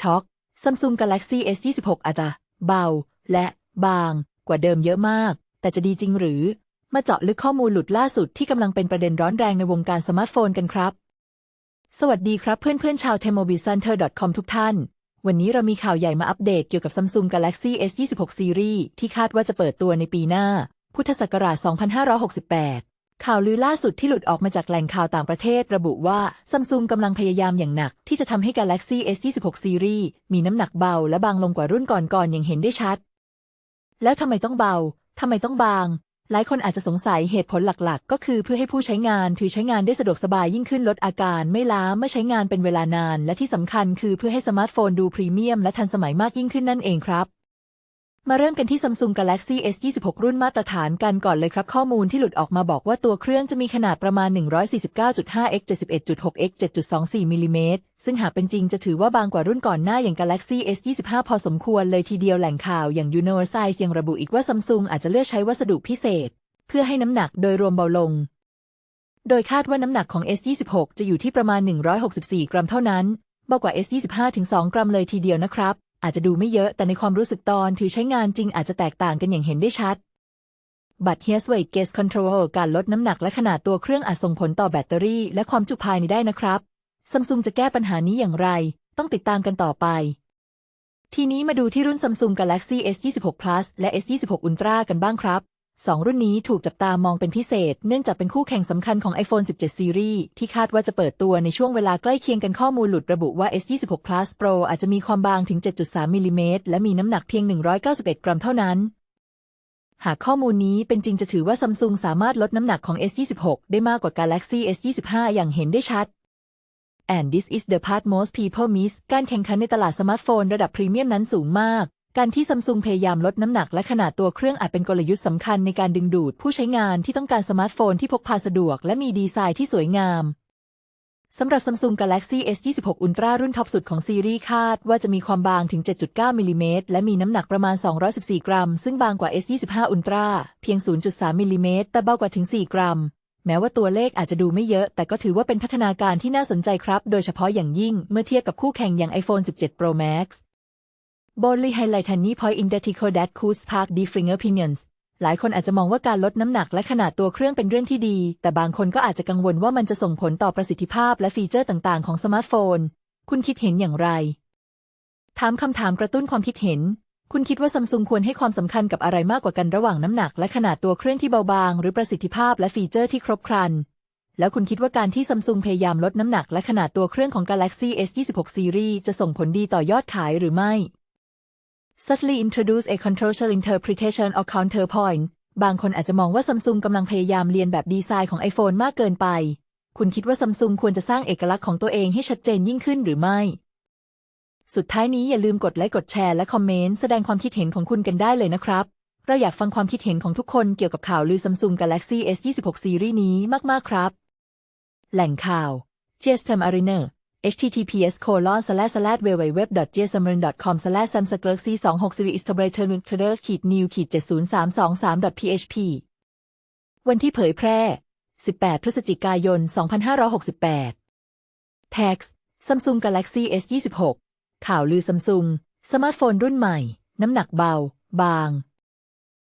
ช็อก Samsung Galaxy S26 อาจจะเบา และบางกว่าเดิมเยอะมาก แต่จะดีจริงหรือ มาเจาะลึกข้อมูลหลุดล่าสุดที่กำลังเป็นประเด็นร้อนแรงในวงการสมาร์ทโฟนกันครับ สวัสดีครับเพื่อนๆชาว t e m o b i l c e n t e r c o m ทุกท่าน วันนี้เรามีข่าวใหญ่มาอัปเดตเกี่ยวกับ Samsung Galaxy S26 Series ที่คาดว่าจะเปิดตัวในปีหน้า พุทธศักราช 2568 ข่าวลือล่าสุดที่หลุดออกมาจากแหล่งข่าวต่างประเทศระบุว่า Samsung กำลังพยายามอย่างหนัก ที่จะทำให้ Galaxy S26 Series มีน้ำหนักเบาและบางลงกว่ารุ่นก่อนๆอย่างเห็นได้ชัด แล้วทำไมต้องเบาทำไมต้องบาง หลายคนอาจจะสงสัยเหตุผลหลักๆ ก็คือเพื่อให้ผู้ใช้งานถือใช้งานได้สะดวกสบายยิ่งขึ้นลดอาการไม่ล้าเมื่อใช้งานเป็นเวลานาน และที่สำคัญคือเพื่อให้สมาร์ทโฟนดูพรีเมียมและทันสมัยมากยิ่งขึ้นนั่นเองครับ มาเริ่มกันที่ Samsung Galaxy S26 รุ่นมาตรฐานกันก่อนเลยครับ ข้อมูลที่หลุดออกมาบอกว่าตัวเครื่องจะมีขนาดประมาณ 149.5 x 71.6 x 7.24มิลลิเมตรซึ่งหากเป็นจริงจะถือว่าบางกว่ารุ่นก่อนหน้าอย่าง Galaxy S25 พอสมควรเลยทีเดียวแหล่งข่าวอย่าง Universal ยังระบุอีกว่า Samsung อาจจะเลือกใช้วัสดุพิเศษ เพื่อให้น้ำหนักโดยรวมเบาลง โดยคาดว่าน้ำหนักของ S26 จะอยู่ที่ประมาณ 164 กรัมเท่านั้นเบากว่า S25 ถึง2กรัมเลยทีเดียวนะครับ อาจจะดูไม่เยอะแต่ในความรู้สึกตอนถือใช้งานจริงอาจจะแตกต่างกันอย่างเห็นได้ชัด บัตร Here's Weight Gauge Control การลดน้ำหนักและขนาดตัวเครื่องอาจส่งผลต่อแบตเตอรี่ และความจุภายในได้นะครับซัมซุงจะแก้ปัญหานี้อย่างไร ต้องติดตามกันต่อไป ทีนี้มาดูที่รุ่น Samsung Galaxy S26 Plus และ S26 Ultra กันบ้างครับ สองรุ่นนี้ถูกจับตามองเป็นพิเศษ เนื่องจากเป็นคู่แข่งสำคัญของ iPhone 17 Series ที่คาดว่าจะเปิดตัวในช่วงเวลาใกล้เคียงกันข้อมูลหลุดระบุว่า S26 Plus Pro อาจจะมีความบางถึง 7.3 มิลลิเมตรและมีน้ำหนักเพียง 191 กรัมเท่านั้น หากข้อมูลนี้เป็นจริงจะถือว่า Samsung สามารถลดน้ำหนักของ S26 ได้มากกว่า Galaxy S25 อย่างเห็นได้ชัด and this is the part most people miss การแข่งขันในตลาดสมาร์ทโฟนระดับพรีเมียมนั้นสูงมาก การที่ซัมซุงพยายามลดน้ำหนักและขนาดตัวเครื่องอาจเป็นกลยุทธ์สำคัญในการดึงดูดผู้ใช้งานที่ต้องการสมาร์ทโฟนที่พกพาสะดวกและมีดีไซน์ที่สวยงามสำหรับ Samsung Galaxy S26 Ultra รุ่นท็อปสุดของซีรีส์คาดว่าจะมีความบางถึง 7.9 มิลลิเมตรและมีน้ำหนักประมาณ 214 กรัม ซึ่งบางกว่า S25 Ultra เพียง 0.3 มิลลิเมตรแต่เบากว่าถึง 4 กรัม แม้ว่าตัวเลขอาจจะดูไม่เยอะ แต่ก็ถือว่าเป็นพัฒนาการที่น่าสนใจครับ โดยเฉพาะอย่างยิ่งเมื่อเทียบกับคู่แข่งอย่าง iPhone 17 Pro Max Boldly highlight any point in the article that could spark differing opinions หลายคนอาจจะมองว่าการลดน้ำหนักและขนาดตัวเครื่องเป็นเรื่องที่ดี แต่บางคนก็อาจจะกังวลว่ามันจะส่งผลต่อประสิทธิภาพและฟีเจอร์ต่าง ๆ ของสมาร์ทโฟน คุณคิดเห็นอย่างไร ถามคำถามกระตุ้นความคิดเห็น คุณคิดว่าซัมซุงควรให้ความสำคัญกับอะไรมากกว่ากันระหว่างน้ำหนักและขนาดตัวเครื่องที่เบาบาง หรือประสิทธิภาพและฟีเจอร์ที่ครบครัน แล้วคุณคิดว่าการที่ซัมซุงพยายามลดน้ำหนักและขนาดตัวเครื่องของ Galaxy S26 Series จะส่งผลดีต่อยอดขายหรือไม่ Subtly introduce a controversial interpretation or counterpoint บางคนอาจจะมองว่าซัมซุงกำลังพยายามเรียนแบบดีไซน์ของ iPhone มากเกินไป คุณคิดว่าซัมซุงควรจะสร้างเอกลักษณ์ของตัวเองให้ชัดเจนยิ่งขึ้นหรือไม่ สุดท้ายนี้อย่าลืมกดไลค์กดแชร์และคอมเมนต์แสดงความคิดเห็นของคุณกันได้เลยนะครับ เราอยากฟังความคิดเห็นของทุกคนเกี่ยวกับข่าวลือ Samsung Galaxy S26 Series นี้มากๆครับ แหล่งข่าว GSM Arena https colon slash slash www.gsmrin.com slash samsung galaxy 26 series tableton trader ขีด new ขีด70323 php วันที่เผยแพร่ 18 พฤศจิกายน 2568 Text Samsung Galaxy S26 ข่าวลือ Samsung สมาร์ทโฟนรุ่นใหม่ น้ำหนักเบา บาง